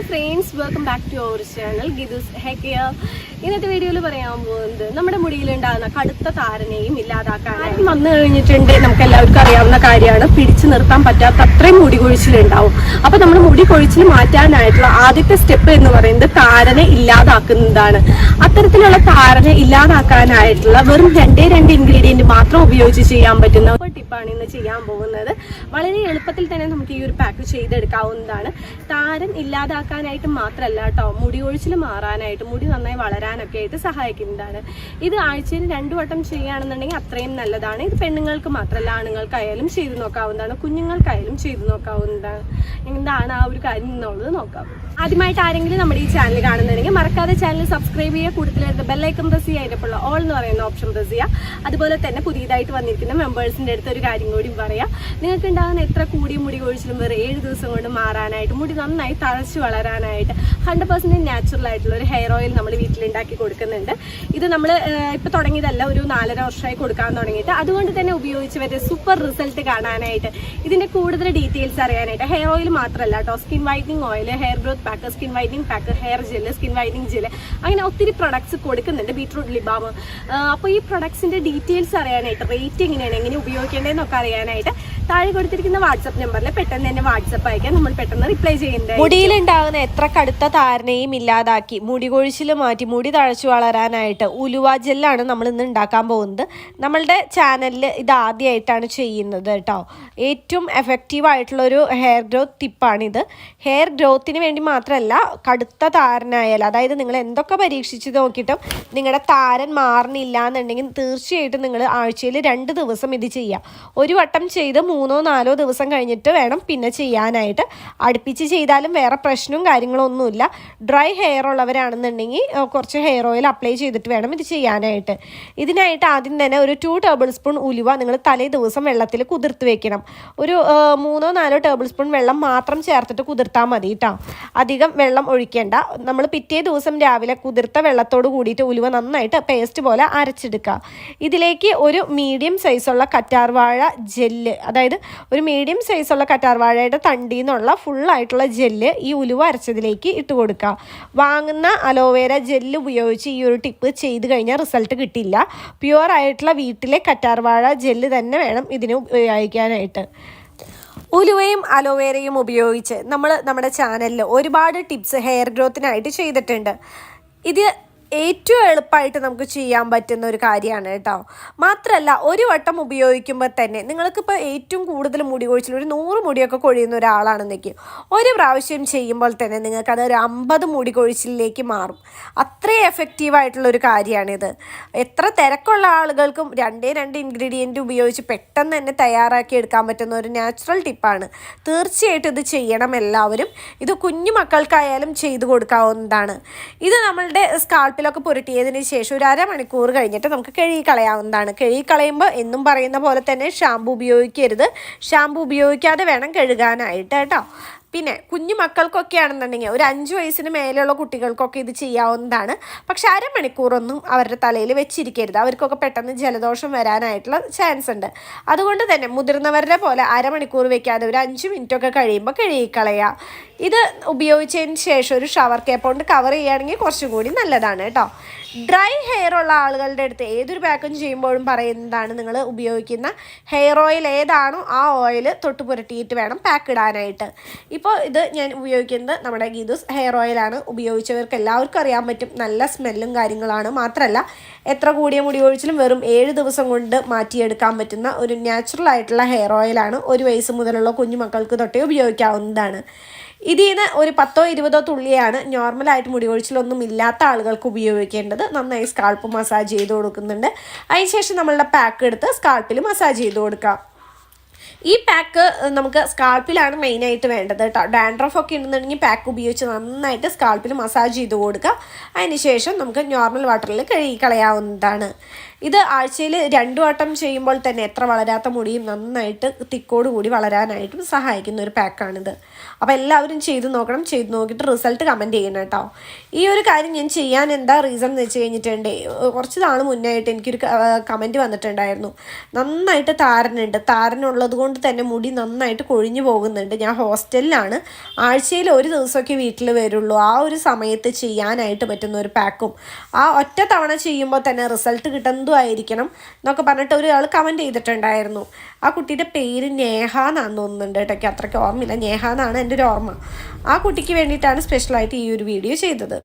Hi friends welcome back to our channel ഗിദുസ് ഹെക്കിയ ഇന്നത്തെ വീഡിയോയിൽ പറയാൻ പോകുന്നത് നമ്മുടെ മുടിയിലുണ്ടാകുന്ന കടുത്ത താരനെയും ഇല്ലാതാക്കാനും വന്നു കഴിഞ്ഞിട്ടുണ്ട്. നമുക്ക് എല്ലാവർക്കും അറിയാവുന്ന കാര്യമാണ്. പിടിച്ചു നിർത്താൻ പറ്റാത്ത അത്രയും മുടി കൊഴിച്ചിലുണ്ടാവും. അപ്പൊ നമ്മൾ മുടി കൊഴിച്ചിൽ മാറ്റാനായിട്ടുള്ള ആദ്യത്തെ സ്റ്റെപ്പ് എന്ന് പറയുന്നത് താരനെ ഇല്ലാതാക്കുന്നതാണ്. അത്തരത്തിലുള്ള താരനെ ഇല്ലാതാക്കാനായിട്ടുള്ള വെറും രണ്ടേ രണ്ട് ഇൻഗ്രീഡിയന്റ് മാത്രം ഉപയോഗിച്ച് ചെയ്യാൻ പറ്റുന്ന ഒരു ടിപ്പാണ് ഇന്ന് ചെയ്യാൻ പോകുന്നത്. വളരെ എളുപ്പത്തിൽ തന്നെ നമുക്ക് ഈ ഒരു പാക്ക് ചെയ്തെടുക്കാവുന്നതാണ്. താരൻ ഇല്ലാതാക്കാനായിട്ട് മാത്രമല്ല കേട്ടോ മുടി ഒഴിച്ചിൽ മാറാനായിട്ട് മുടി നന്നായി വളരാനൊക്കെ ആയിട്ട് സഹായിക്കുന്നതാണ് ഇത് ആഴ്ചയിൽ രണ്ടു വട്ടം ചെയ്യുകയാണെന്നുണ്ടെങ്കിൽ അത്രയും നല്ലതാണ്. ഇത് പെണ്ണുങ്ങൾക്ക് മാത്രമല്ല ആണുങ്ങൾക്കായാലും ചെയ്തു നോക്കാവുന്നതാണ്. കുഞ്ഞുങ്ങൾക്കായാലും ചെയ്തു നോക്കാവുന്നതാണ്. എന്താണ് ആ ഒരു കാര്യം എന്നുള്ളത് നോക്കാം. ആദ്യമായിട്ട് ആരെങ്കിലും നമ്മുടെ ഈ ചാനൽ കാണുന്നുണ്ടെങ്കിൽ മറക്കാതെ ചാനൽ സബ്സ്ക്രൈബ് ചെയ്യുക. കൂടുതലായിട്ട് ബെല്ലൈക്കൺ പ്രസ് ചെയ്യുക. ഉള്ള ഓൾ എന്ന് പറയുന്ന ഓപ്ഷൻ പ്രസ് ചെയ്യുക. അതുപോലെ തന്നെ പുതിയതായിട്ട് വന്നിരിക്കുന്ന മെമ്പേഴ്സിന്റെ അടുത്ത് ഒരു കാര്യം കൂടി പറയാം. നിങ്ങൾക്ക് ഉണ്ടാകുന്ന എത്ര കൂടിയ മുടി കൊഴിച്ചിലും വേറെ ഏഴ് ദിവസം കൊണ്ട് മാറാനായിട്ട് മുടി നന്നായി തഴച്ച് വളരാനായിട്ട്. ഹൺഡ്രഡ് പെർസെന്റ് നാച്ചുറൽ ആയിട്ടുള്ള ഒരു ഹെയർ ഓയിൽ നമ്മൾ വീട്ടിലുണ്ടാക്കി കൊടുക്കുന്നുണ്ട്. ഇത് നമ്മൾ ഇപ്പോൾ തുടങ്ങിയതല്ല ഒരു നാലര വർഷമായി കൊടുക്കാൻ തുടങ്ങിയിട്ട്. അതുകൊണ്ട് തന്നെ ഉപയോഗിച്ച് വരെ സൂപ്പർ റിസൾട്ട് കാണാനായിട്ട്. ഇതിന്റെ കൂടുതൽ ഡീറ്റെയിൽസ് അറിയാനായിട്ട്. ഹെയർ ഓയിൽ മാത്രമല്ല കേട്ടോ. Skin whitening oil hair growth pack skin whitening pack hair gel skin whitening gel അങ്ങനെ ഒത്തിരി പ്രൊഡക്ട്സ് കൊടുക്കുന്നുണ്ട് ബീട്രൂട്ട് ലിബാം അപ്പോൾ ഈ പ്രൊഡക്ട്സിന്റെ ഡീറ്റെയിൽസ് അറിയാനായിട്ട് റേറ്റ് എങ്ങനെയാണ് എങ്ങനെ ഉപയോഗിക്കേണ്ടതെന്നൊക്കെ അറിയാനായിട്ട് താഴെ കൊടുത്തിരിക്കുന്ന വാട്സപ്പ് നമ്പറിൽ പെട്ടെന്ന് തന്നെ വാട്സപ്പ് അയക്കാൻ നമ്മൾ പെട്ടെന്ന് റിപ്ലൈ ചെയ്യുന്നത് മുടിയിലുണ്ടാകുന്ന എത്ര കടുത്ത താരനെയും ഇല്ലാതാക്കി. മുടി കൊഴിച്ചിൽ മാറ്റി മുടി തഴച്ചു വളരാനായിട്ട് ഉലുവ ജെല്ലാണ് നമ്മൾ ഇന്ന് ഉണ്ടാക്കാൻ പോകുന്നത്. നമ്മളുടെ ചാനലിൽ ഇത് ആദ്യമായിട്ടാണ് ചെയ്യുന്നത് കേട്ടോ. ഏറ്റവും എഫക്റ്റീവ് ആയിട്ടുള്ളൊരു ഹെയർ ഗ്രോത്ത് ടിപ്പാണിത് ഹെയർ ഗ്രോത്തിന് വേണ്ടി മാത്രമല്ല കടുത്ത താരനായാലും അതായത് നിങ്ങൾ എന്തൊക്കെ പരീക്ഷിച്ച് നോക്കിയിട്ടും നിങ്ങളുടെ താരൻ മാറുന്നില്ല എന്നുണ്ടെങ്കിൽ തീർച്ചയായിട്ടും നിങ്ങൾ ആഴ്ചയിൽ രണ്ട് ദിവസം ഇത് ചെയ്യാം ഒരു വട്ടം ചെയ്ത് മൂന്നോ നാലോ ദിവസം കഴിഞ്ഞിട്ട് വേണം പിന്നെ ചെയ്യാനായിട്ട്. അടുപ്പിച്ച് ചെയ്താലും വേറെ പ്രശ്നവും കാര്യങ്ങളും ഒന്നുമില്ല ഡ്രൈ ഹെയർ ഉള്ളവരാണെന്നുണ്ടെങ്കിൽ കുറച്ച് ഹെയർ ഓയിൽ അപ്ലൈ ചെയ്തിട്ട് വേണം ഇത് ചെയ്യാനായിട്ട്. ഇതിനായിട്ട് ആദ്യം തന്നെ ഒരു ടു ടേബിൾ സ്പൂൺ ഉലുവ നിങ്ങൾ തലേ ദിവസം വെള്ളത്തിൽ കുതിർത്ത് വെക്കണം. ഒരു മൂന്നോ നാലോ ടേബിൾ സ്പൂൺ വെള്ളം മാത്രം ചേർത്തിട്ട് കുതിർത്താൽ മതി കേട്ടോ അധികം വെള്ളം ഒഴിക്കേണ്ട. നമ്മൾ പിറ്റേ ദിവസം രാവിലെ കുതിർത്ത വെള്ളത്തോട് കൂടിയിട്ട് ഉലുവ നന്നായിട്ട് പേസ്റ്റ് പോലെ അരച്ചെടുക്കുക. ഇതിലേക്ക് ഒരു മീഡിയം സൈസുള്ള കറ്റാർവാഴ ജെല്ല് അതായത് ഒരു മീഡിയം സൈസുള്ള കറ്റാർവാഴയുടെ തണ്ടിൽ നിന്നുള്ള ഫുള്ളായിട്ടുള്ള ജെല്ല് ഈ ഉലുവ അരച്ചതിലേക്ക് ഇട്ട് കൊടുക്കുക വാങ്ങുന്ന അലോവേര ജെല്ല് ഉപയോഗിച്ച് ഈ ഒരു ടിപ്പ് ചെയ്ത് കഴിഞ്ഞാൽ റിസൾട്ട് കിട്ടില്ല. പ്യുവർ ആയിട്ടുള്ള വീട്ടിലെ കറ്റാർവാഴ ജെല്ല് തന്നെ വേണം ഇതിന് ഉപയോഗിക്കാനായിട്ട്. ഉലുവയും അലോവേരയും ഉപയോഗിച്ച് നമ്മൾ നമ്മുടെ ചാനലിൽ ഒരുപാട് ടിപ്സ് ഹെയർ ഗ്രോത്തിനായിട്ട് ചെയ്തിട്ടുണ്ട്. ഇത് ഏറ്റവും എളുപ്പമായിട്ട് നമുക്ക് ചെയ്യാൻ പറ്റുന്ന ഒരു കാര്യമാണ് കേട്ടോ. മാത്രമല്ല ഒരു വട്ടം ഉപയോഗിക്കുമ്പോൾ തന്നെ നിങ്ങൾക്കിപ്പോൾ ഏറ്റവും കൂടുതൽ മുടി കൊഴിച്ചിൽ ഒരു നൂറ് മുടിയൊക്കെ കൊഴിയുന്ന ഒരാളാണെന്നേക്കും ഒരു പ്രാവശ്യം ചെയ്യുമ്പോൾ തന്നെ നിങ്ങൾക്കത് ഒരു അമ്പത് മുടി കൊഴിച്ചിലേക്ക് മാറും. അത്രയും എഫക്റ്റീവായിട്ടുള്ള ഒരു കാര്യമാണിത് എത്ര തിരക്കുള്ള ആളുകൾക്കും രണ്ടേ രണ്ട് ഇൻഗ്രീഡിയന്റ് ഉപയോഗിച്ച് പെട്ടെന്ന് തന്നെ തയ്യാറാക്കി എടുക്കാൻ പറ്റുന്ന ഒരു നാച്ചുറൽ ടിപ്പാണ് തീർച്ചയായിട്ടും ഇത് ചെയ്യണം എല്ലാവരും. ഇത് കുഞ്ഞു മക്കൾക്കായാലും ചെയ്തു കൊടുക്കാവുന്നതാണ്. ഇത് നമ്മളുടെ സ്കാൾപ്പിലൊക്കെ പുരട്ടിയതിന് ശേഷം ഒരു അരമണിക്കൂർ കഴിഞ്ഞിട്ട് നമുക്ക് കഴുകി കളയാവുന്നതാണ്. കഴുകി കളയുമ്പോൾ എന്നും പറയുന്ന പോലെ തന്നെ ഷാമ്പു ഉപയോഗിക്കരുത്. ഷാമ്പു ഉപയോഗിക്കാതെ വേണം കഴുകാനായിട്ട് കേട്ടോ. പിന്നെ കുഞ്ഞു മക്കൾക്കൊക്കെ ആണെന്നുണ്ടെങ്കിൽ ഒരു അഞ്ച് വയസ്സിന് മേലെയുള്ള കുട്ടികൾക്കൊക്കെ ഇത് ചെയ്യാവുന്നതാണ്. പക്ഷെ അരമണിക്കൂറൊന്നും അവരുടെ തലയിൽ വെച്ചിരിക്കരുത്. അവർക്കൊക്കെ പെട്ടെന്ന് ജലദോഷം വരാനായിട്ടുള്ള ചാൻസ് ഉണ്ട്. അതുകൊണ്ട് തന്നെ മുതിർന്നവരുടെ പോലെ അരമണിക്കൂർ വെക്കാതെ ഒരു അഞ്ച് മിനിറ്റൊക്കെ കഴിയുമ്പോൾ കഴുകിക്കളയുക. ഇത് ഉപയോഗിച്ചതിന് ശേഷം ഒരു ഷവർ കേപ്പ് കൊണ്ട് കവർ ചെയ്യുകയാണെങ്കിൽ കുറച്ചും കൂടി നല്ലതാണ് കേട്ടോ. ഡ്രൈ ഹെയർ ഉള്ള ആളുകളുടെ അടുത്ത് ഏതൊരു പാക്കും ചെയ്യുമ്പോഴും പറയുന്നതാണ് നിങ്ങൾ ഉപയോഗിക്കുന്ന ഹെയർ ഓയിൽ ഏതാണോ ആ ഓയിൽ തൊട്ട് പുരട്ടിയിട്ട് വേണം പാക്ക് ഇടാനായിട്ട്. ഇപ്പോൾ ഇത് ഞാൻ ഉപയോഗിക്കുന്നത് നമ്മുടെ ഗീതൂസ് ഹെയർ ഓയിലാണ് ഉപയോഗിച്ചവർക്ക് എല്ലാവർക്കും അറിയാൻ പറ്റും. നല്ല സ്മെല്ലും കാര്യങ്ങളാണ്. മാത്രമല്ല എത്ര കൂടിയ മുടി ഒഴിച്ചിലും വെറും ഏഴ് ദിവസം കൊണ്ട് മാറ്റിയെടുക്കാൻ പറ്റുന്ന ഒരു നാച്ചുറൽ ആയിട്ടുള്ള ഹെയർ ഓയിലാണ് ഒരു വയസ്സ് മുതലുള്ള കുഞ്ഞുമക്കൾക്ക് തൊട്ടേ ഉപയോഗിക്കാവുന്നതാണ്. ഇതിൽ നിന്ന് ഒരു പത്തോ ഇരുപതോ തുള്ളിയാണ് നോർമലായിട്ട് മുടി കൊഴിച്ചിലൊന്നും ഇല്ലാത്ത ആളുകൾക്ക് ഉപയോഗിക്കേണ്ടത്. നന്നായി സ്കാൾപ്പ് മസാജ് ചെയ്ത് കൊടുക്കുന്നുണ്ട്. അതിനുശേഷം നമ്മളുടെ പാക്ക് എടുത്ത് സ്കാൾപ്പിൽ മസാജ് ചെയ്ത് കൊടുക്കാം. ഈ പാക്ക് നമുക്ക് സ്കാൾപ്പിലാണ് മെയിനായിട്ട് വേണ്ടത് കേട്ടോ ഡാൻഡ്രഫ് ഒക്കെ ഉണ്ടെന്നുണ്ടെങ്കിൽ പാക്ക് ഉപയോഗിച്ച് നന്നായിട്ട് സ്കാൾപ്പിൽ മസാജ് ചെയ്ത് കൊടുക്കുക അതിന് ശേഷം നമുക്ക് നോർമൽ വാട്ടറിൽ കഴുകി കളയാവുന്നതാണ്. ഇത് ആഴ്ചയിൽ രണ്ടു വട്ടം ചെയ്യുമ്പോൾ തന്നെ എത്ര വളരാത്ത മുടിയും നന്നായിട്ട് തിക്കോട് കൂടി വളരാനായിട്ടും സഹായിക്കുന്ന ഒരു പാക്കാണിത്. അപ്പോൾ എല്ലാവരും ചെയ്തു നോക്കണം ചെയ്ത് നോക്കിയിട്ട് റിസൾട്ട് കമന്റ് ചെയ്യണം കേട്ടോ. ഈ ഒരു കാര്യം ഞാൻ ചെയ്യാൻ എന്താ റീസൺ എന്ന് വെച്ച് കഴിഞ്ഞിട്ടുണ്ട് കുറച്ച് നാൾ മുന്നായിട്ട് എനിക്കൊരു കമന്റ് വന്നിട്ടുണ്ടായിരുന്നു. നന്നായിട്ട് താരനുണ്ട്. താരനുള്ളത് കൊണ്ട് തന്നെ മുടി നന്നായിട്ട് കൊഴിഞ്ഞു പോകുന്നുണ്ട്. ഞാൻ ഹോസ്റ്റലിലാണ്. ആഴ്ചയിൽ ഒരു ദിവസമൊക്കെ വീട്ടിൽ വരുള്ളൂ. ആ ഒരു സമയത്ത് ചെയ്യാനായിട്ട് പറ്റുന്ന ഒരു പാക്കും. ആ ഒറ്റ തവണ ചെയ്യുമ്പോൾ തന്നെ റിസൾട്ട് കിട്ടുന്നതുമായിരിക്കണം എന്നൊക്കെ പറഞ്ഞിട്ട് ഒരാൾ കമന്റ് ചെയ്തിട്ടുണ്ടായിരുന്നു. ആ കുട്ടിയുടെ പേര് നേഹ എന്നാന്ന് തോന്നുന്നുണ്ട് കേട്ടോ. അത്രയ്ക്ക് ഓർമ്മയില്ല. നേഹ എന്നാണ് എന്റെ ഒരു ഓർമ്മ. ആ കുട്ടിക്ക് വേണ്ടിയിട്ടാണ് സ്പെഷ്യലായിട്ട് ഈ ഒരു വീഡിയോ ചെയ്തത്.